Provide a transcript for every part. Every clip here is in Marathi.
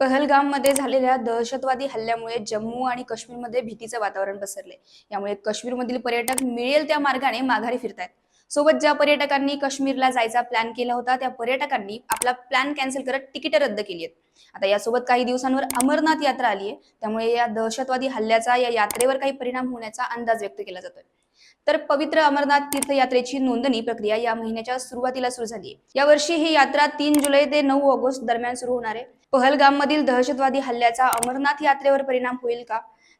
पहलगाममध्ये झालेल्या दहशतवादी हल्ल्यामुळे जम्मू आणि काश्मीरमध्ये भीतीचं वातावरण पसरले. यामुळे काश्मीरमधील पर्यटक मिळेल त्या मार्गाने माघारी फिरतायत. सोबत ज्या पर्यटकांनी काश्मीरला जायचा प्लॅन केला होता त्या पर्यटकांनी आपला प्लॅन कॅन्सल करत तिकीट रद्द केली आहेत. आता यासोबत काही दिवसांवर अमरनाथ यात्रा आली आहे. त्यामुळे या दहशतवादी हल्ल्याचा या यात्रेवर काही परिणाम होण्याचा अंदाज व्यक्त केला जातोय. तर पवित्र अमरनाथ तीर्थयात्रेची नोंदणी प्रक्रिया या महिन्याच्या सुरुवातीला सुरू झाली आहे. यावर्षी ही यात्रा तीन जुलै ते नऊ ऑगस्ट दरम्यान सुरू होणार आहे. पहलगाम मधील दहशतवादी हल्ल्याचा अमरनाथ यात्रेवर परिणाम होईल का?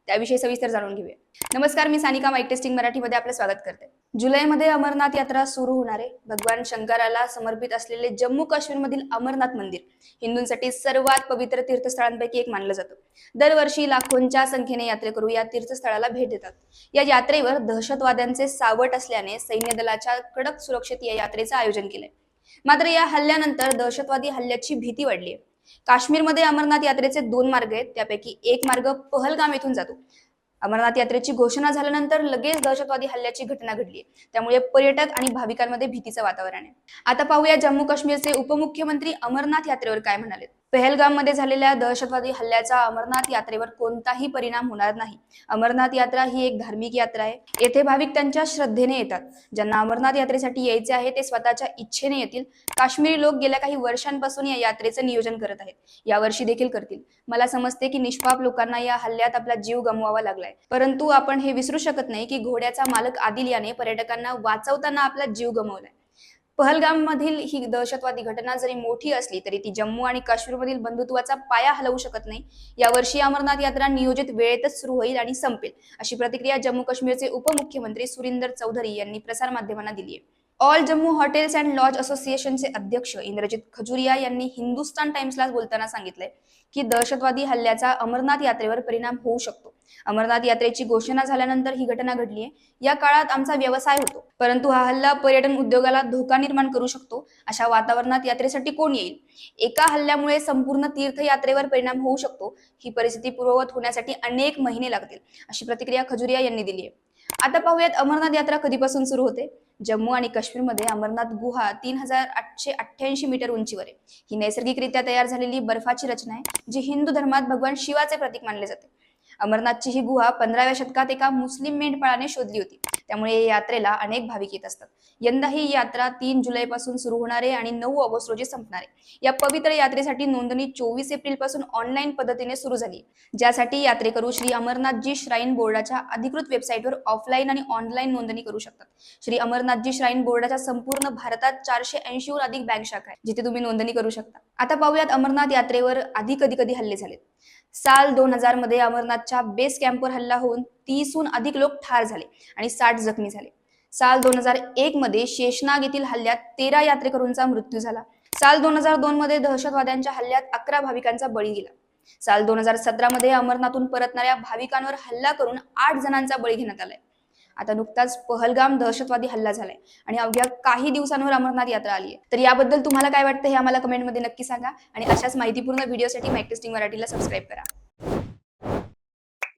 त्याविषयी सविस्तर जाणून घेऊया. नमस्कार मी सानिका माईक टेस्टिंग मराठीमध्ये आपलं स्वागत करते. जुलैमध्ये अमरनाथ यात्रा सुरू होणार आहे. भगवान शंकराला समर्पित असलेले जम्मू काश्मीरमधील अमरनाथ मंदिर हिंदूंसाठी सर्वात पवित्र तीर्थस्थळांपैकी एक मानलं जातं. दरवर्षी लाखोंच्या संख्येने यात्रेकरू या तीर्थस्थळाला भेट देतात. या यात्रेवर दहशतवाद्यांचे सावट असल्याने सैन्य दलाच्या कडक सुरक्षेत या यात्रेचं आयोजन केलंय. मात्र या हल्ल्यानंतर दहशतवादी हल्ल्याची भीती वाढली आहे काश्मीरमध्ये अमरनाथ यात्रेचे दोन मार्ग आहेत. त्यापैकी एक मार्ग पहलगाम येथून जातो. अमरनाथ यात्रेची घोषणा झाल्यानंतर लगेच दहशतवादी हल्ल्याची घटना घडली त्यामुळे पर्यटक आणि भाविकांमध्ये भीतीचं वातावरण आहे. आता पाहूया जम्मू काश्मीरचे उपमुख्यमंत्री अमरनाथ यात्रेवर काय म्हणाले पहलगाममध्ये झालेल्या दहशतवादी हल्ल्याचा अमरनाथ यात्रेवर कोणताही परिणाम होणार नाही. अमरनाथ यात्रा ही एक धार्मिक यात्रा आहे. येथे भाविक त्यांच्या श्रद्धेने येतात. ज्यांना अमरनाथ यात्रेसाठी यायचे आहे ते स्वतःच्या इच्छेने येतील. काश्मीरी लोक गेल्या काही वर्षांपासून या यात्रेचं नियोजन करत आहेत. यावर्षी देखील करतील. मला समजते की निष्पाप लोकांना या हल्ल्यात आपला जीव गमवावा लागलाय. परंतु आपण हे विसरू शकत नाही की घोड्याचा मालक आदिल याने पर्यटकांना वाचवताना आपला जीव गमावलाय. पहलगाममधील ही दहशतवादी घटना जरी मोठी असली तरी ती जम्मू आणि काश्मीरमधील बंधुत्वाचा पाया हलवू शकत नाही. यावर्षी अमरनाथ यात्रा नियोजित वेळेतच सुरू होईल आणि संपेल अशी प्रतिक्रिया जम्मू काश्मीरचे उपमुख्यमंत्री सुरिंदर चौधरी यांनी प्रसारमाध्यमांना दिली आहे. All Jammu hotels and lodge असोसिएशनचे अध्यक्ष इंद्रजित खजुरिया यांनी हिंदुस्तान टाइम्सला बोलताना सांगितलंय की दहशतवादी हल्ल्याचा अमरनाथ यात्रेवर परिणाम होऊ शकतो. अमरनाथ यात्रेची घोषणा झाल्यानंतर ही घटना घडली आहे या काळात आमचा व्यवसाय होतो. परंतु हा हल्ला पर्यटन उद्योगाला धोका निर्माण करू शकतो. अशा वातावरणात यात्रेसाठी कोण येईल? एका हल्ल्यामुळे संपूर्ण तीर्थयात्रेवर परिणाम होऊ शकतो. ही परिस्थिती पूर्ववत होण्यासाठी अनेक महिने लागतील अशी प्रतिक्रिया खजुरिया यांनी दिली आहे आता पाहूयात अमरनाथ यात्रा कधीपासून सुरू होते? जम्मू आणि काश्मीरमध्ये अमरनाथ गुहा तीन हजार आठशे अठ्ठ्याऐंशी मीटर उंचीवर आहे. ही नैसर्गिकरित्या तयार झालेली बर्फाची रचना आहे जी हिंदू धर्मात भगवान शिवाचे प्रतीक मानले जाते. अमरनाथची ही गुहा पंधराव्या शतकात एका मुस्लिम मेंढपाळाने शोधली होती. त्यामुळे या यात्रेला अनेक भाविक येत असतात. यंदा ही यात्रा तीन जुलै पासून सुरू होणार आहे आणि नऊ ऑगस्ट रोजी संपणार आहे. या पवित्र यात्रेसाठी नोंदणी चोवीस एप्रिलपासून ऑनलाईन पद्धतीने सुरू झाली ज्यासाठी यात्रेकरू श्री अमरनाथजी श्राईन बोर्डाच्या अधिकृत वेबसाईटवर ऑफलाईन आणि ऑनलाईन नोंदणी करू शकतात. श्री अमरनाथजी श्राईन बोर्डाच्या संपूर्ण भारतात चारशे ऐंशीहून अधिक बँक शाखा आहे जिथे तुम्ही नोंदणी करू शकता. आता पाहूयात अमरनाथ यात्रेवर आधी कधी कधी हल्ले झालेत. साल दोन हजारमध्ये अमरनाथच्या बेस कॅम्पवर हल्ला होऊन तीसहून अधिक लोक ठार झाले आणि साठ जखमी झाले. साल दोन हजार एक मध्ये शेषनाग येथील हल्ल्यात तेरा यात्रेकरूंचा मृत्यू झाला. साल दोन हजार दोन मध्ये दहशतवाद्यांच्या हल्ल्यात अकरा भाविकांचा बळी गेला. साल दोन हजार सतरा मध्ये अमरनाथून परतणाऱ्या भाविकांवर हल्ला करून आठ जणांचा बळी घेण्यात आलाय. आता नुकताच पहलगाम दहशतवादी हल्ला झालाय आणि अवघ्या काही दिवसांवर अमरनाथ यात्रा आली आहे तर याबद्दल तुम्हाला काय वाटतं हे आम्हाला कमेंटमध्ये नक्की सांगा आणि अशाच माहितीपूर्ण व्हिडिओसाठी माईक टेस्टिंग मराठीला सबस्क्राईब करा.